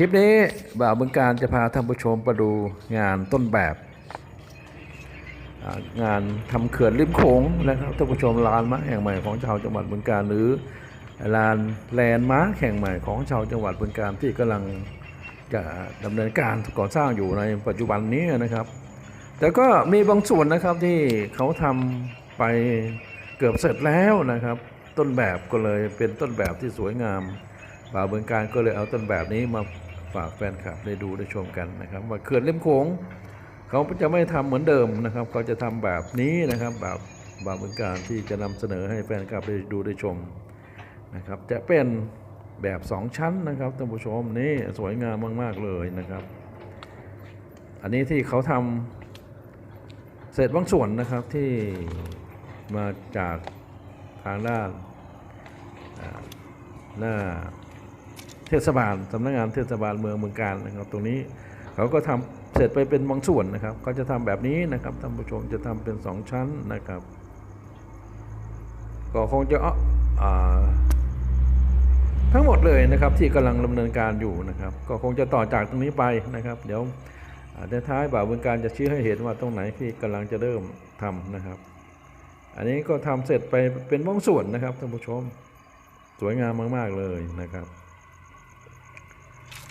ลิปนี้บ่าวบึงการจะพาท่านผู้ชมไปดูงานต้นแบบ งานทำเขื่อนริมโขงนะครับท่านผู้ชมลานม้าแห่งใหม่ของชาวจังหวัดบึงการหรือลานแลนด์มาร์คแห่งใหม่ของชาวจังหวัดบึงการที่กำลังจะดำเนินการก่อสร้างอยู่ในปัจจุบันนี้นะครับ แต่ก็มีบางส่วนนะครับที่เขาทำไปเกือบเสร็จแล้วนะครับ ต้นแบบก็เลยเป็นต้นแบบที่สวยงามบ่าวเบืองการก็เลยเอาต้นแบบนี้มา ฝากแฟนคลับได้ดูได้ชมกันนะครับ ว่าเขื่อนเล่มโขงเขาจะไม่ทำเหมือนเดิมนะครับ เขาจะทำแบบนี้นะครับแบบแบ่าวเบืองการที่จะนำเสนอให้แฟนคลับได้ดูได้ชมนะครับ จะเป็นแบบสองชั้นนะครับท่านผู้ชมนี่สวยงามมาก ๆ เลยนะครับ อันนี้ที่เขาทำเสร็จบางส่วนนะครับที่มาจากทางด้านหน้า เทศบาลสำนักงานเทศบาลเมืองเมืองการนะครับ ตรงนี้เขาก็ทำเสร็จไปเป็นบางส่วนนะครับเขาจะทำแบบนี้นะครับท่านผู้ชมจะทำเป็นสองชั้นนะครับ ก็คงจะทั้งหมดเลยนะครับที่กำลังดำเนินการอยู่นะครับ ก็คงจะต่อจากตรงนี้ไปนะครับ เดี๋ยวในท้ายบ่าวเมืองการจะชี้ให้เห็นว่าตรงไหนที่กำลังจะเริ่มทำนะครับ อันนี้ก็ทำเสร็จไปเป็นบางส่วนนะครับท่านผู้ชม สวยงามมาก ๆ เลยนะครับ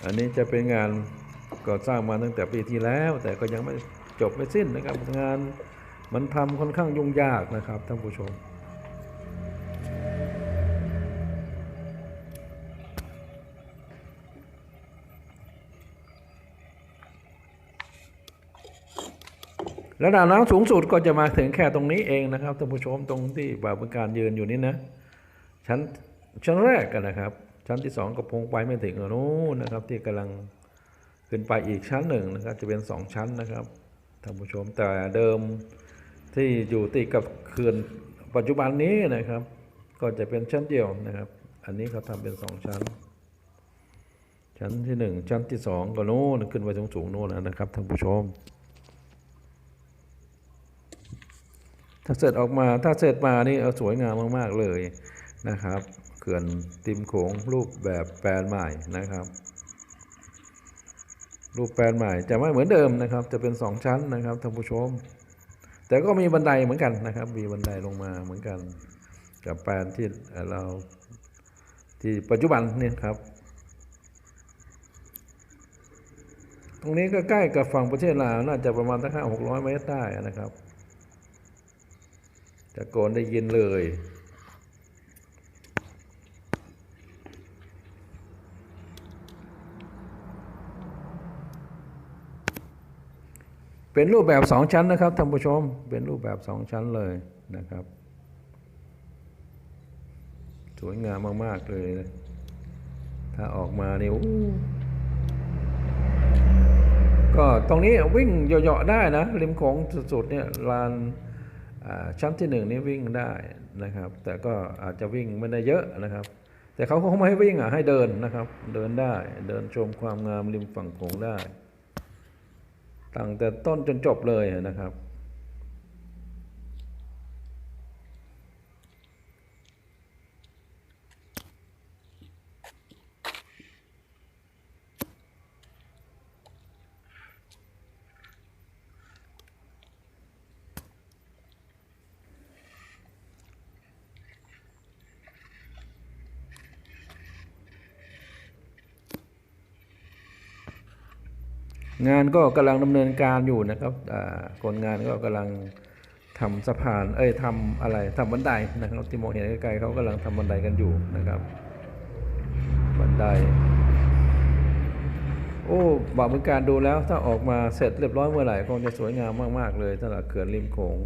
อันนี้จะเป็นงานก่อสร้างมาตั้งแต่ปีที่แล้ว แต่ก็ยังไม่จบไม่สิ้นนะครับ งานมันทำค่อนข้างยุ่งยากนะครับท่านผู้ชมระดับน้ำสูงสุดก็จะมาถึงแค่ตรงนี้เองนะครับท่านผู้ชมตรงที่บ่าบึงการยืนอยู่นี่นะชั้นชั้นแรกกันนะครับ ชั้นที่สองก็พงไปไม่ถึงอนนู้นนะครับ ที่กำลังขึ้นไปอีกชั้นหนึ่งนะครับ จะเป็นสองชั้นนะครับท่านผู้ชมแต่เดิมที่อยู่ติดกับเขื่อนปัจจุบันนี้นะครับ ก็จะเป็นชั้นเดียวนะครับ อันนี้เขาทำเป็นสองชั้น ชั้นที่หนึ่งชั้นที่สองก็โน้นขึ้นไปสูงๆโน้นนะครับท่านผู้ชมถ้าเสร็จออกมาถ้าเสร็จมานี่เอาสวยงามมาก ๆ เลยนะครับ ขื่อนติมโขงรูปแบบแปลนใหม่นะครับ รูปแปลนใหม่จะไม่เหมือนเดิมนะครับ จะเป็นสองชั้นนะครับท่านผู้ชม แต่ก็มีบันไดเหมือนกันนะครับ มีบันไดลงมาเหมือนกัน กับแปลนที่เราที่ปัจจุบันเนี่ยครับ ตรงนี้ก็ใกล้กับฝั่งประเทศลาวน่าจะประมาณตั้งห้าหกร้อยเมตรได้นะครับตะโกนได้ยินเลย เป็นรูปแบบสองชั้นนะครับท่านผู้ชม เป็นรูปแบบสองชั้นเลยนะครับ สวยงามมาก ๆ เลย ถ้าออกมาเนี่ยก็ตรงนี้วิ่งเหยาะๆได้นะ ริมโขงสุดๆเนี่ยลานชั้นที่หนึ่งนี่วิ่งได้นะครับ แต่ก็อาจจะวิ่งไม่ได้เยอะนะครับ แต่เขาคงไม่ให้วิ่งอะให้เดินนะครับ เดินได้เดินชมความงามริมฝั่งโขงได้ ตั้งแต่ต้นจนจบเลยนะครับ งานก็กำลังดำเนินการอยู่นะครับคนงานก็กำลังทำสะพาน เอ้ยทำอะไรทำบันไดนะครับที่มองเห็นไกลๆเขากำลังทำบันไดกันอยู่นะครับบันได โอ้บอกเป็นการดูแล้วถ้าออกมาเสร็จเรียบร้อยเมื่อไหร่คงจะสวยงามมากๆเลยสำหรับเขื่อนริมโขง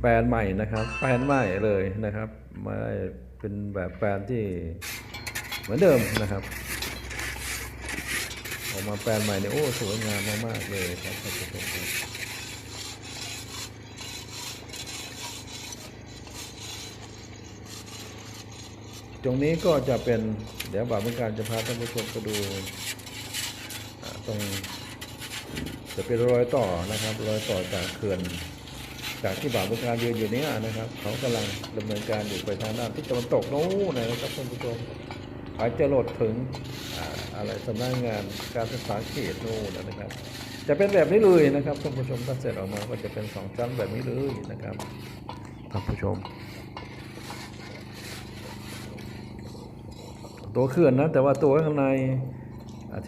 แปลนใหม่นะครับ แปลนใหม่เลยนะครับไม่ได้เป็นแบบแปลนที่เหมือนเดิมนะครับ ออกมาแปลนใหม่เนี่ยโอ้สวยงามมากๆเลยครับท่านผู้ชมครับตรงนี้ก็จะเป็นเดี๋ยวบ่าวเมือการจะพาท่านผู้ชมไปดูตรงจะเป็นรอยต่อนะครับ รอยต่อจากเขื่อนจากที่บ่าวเมือการยืนอยู่เนี้นะครับเขากำลังดำเนินการอยู่ไปทางด้านทิศตะวันตกโน้นนะครับท่านผู้ชมไปจะหลดถึง อะไรสำนักงานการศึกษาเขตนู่นนะครับ จะเป็นแบบนี้เลยนะครับท่านผู้ชมถ้าเสร็จออกมาก็จะเป็นสองชั้นแบบนี้เลยนะครับท่านผู้ชม ตัวเขื่อนนะแต่ว่าตัวข้างใน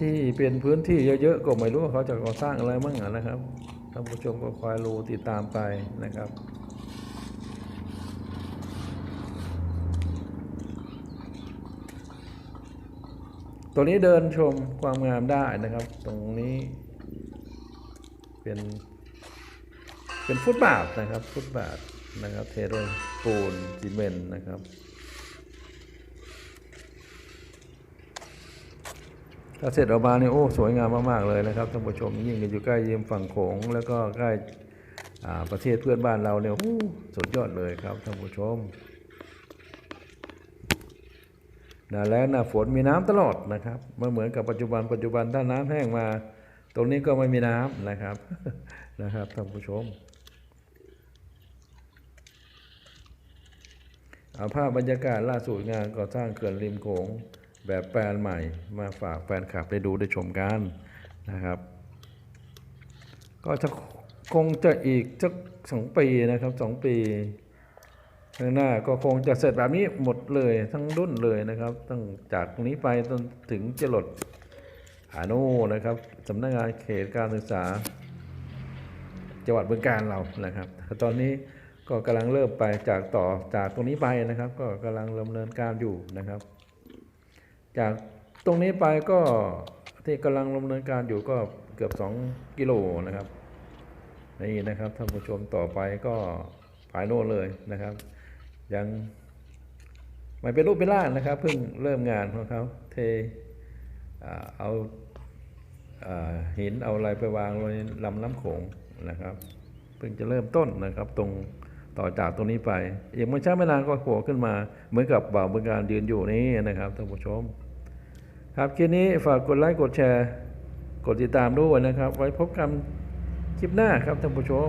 ที่เป็นพื้นที่เยอะๆก็ไม่รู้ว่าเขาจะก่อสร้างอะไรมั่งนะครับท่านผู้ชมก็คอยรูติดตามไปนะครับ ตัวนี้เดินชมความงามได้นะครับ ตรงนี้ เป็นเป็นฟุตบาทนะครับ ฟุตบาทนะครับ เทด้วยปูนซีเมนต์นะครับถ้าเสร็จออกมาเนี่ยโอ้สวยงามมากๆเลยนะครับท่านผู้ชมยิ่งอยู่ใกล้เยียมฝั่งโขงแล้วก็ใกล้ประเทศเพื่อนบ้านเราเนี่ยโอ้สุดยอดเลยครับท่านผู้ชมห น้าแล้งหน้าฝนมีน้ำตลอดนะครับไม่เหมือนกับปัจจุบันปัจจุบันถ้าน้ำแห้งมา ตรงนี้ก็ไม่มีน้ำนะครับนะครับท่านผู้ชมเอาภาพบรรยากาศล่าสุดงานก่อสร้างเขื่อนริมโขงแบบแปลนใหม่ มาฝากแฟนคลับได้ดูได้ชมกันนะครับ ก็จะคงจะอีกสักสองปีนะครับสองปี ข้างหน้าก็คงจะเสร็จแบบนี้หมดเลยทั้งรุ่นเลยนะครับตั้งจากตรงนี้ไปจนถึงจะหลดอาโน่นะครับสำนักงานเขตการศึกษา จังหวัดบึงการเรานะครับ ตอนนี้ก็กำลังเริ่มไปจากต่อจากตรงนี้ไปนะครับ ก็กำลังดำเนินการอยู่นะครับ จากตรงนี้ไปก็ที่กำลังดำเนินการอยู่ก็เกือบ 2 กิโลนะครับนี่นะครับท่านผู้ชมต่อไปก็ปลายโน่นเลยนะครับ ยังไม่เป็นรูปเป็นร่างนะครับ เพิ่งเริ่มงานของเขาเทอ่าเอาอ่าหินเอาอะไรไปวางลงในลำน้ำโขงนะครับ เพิ่งจะเริ่มต้นนะครับ ตรงต่อจากตรงนี้ไปอีกไม่ช้าไม่นานก็โผล่ขึ้นมา เหมือนกับบ่าวบึงการยืนอยู่นี้นะครับท่านผู้ชม ครับคลิปนี้ฝากกดไลค์กดแชร์ กดติดตามด้วยนะครับ ไว้พบกันคลิปหน้าครับท่านผู้ชม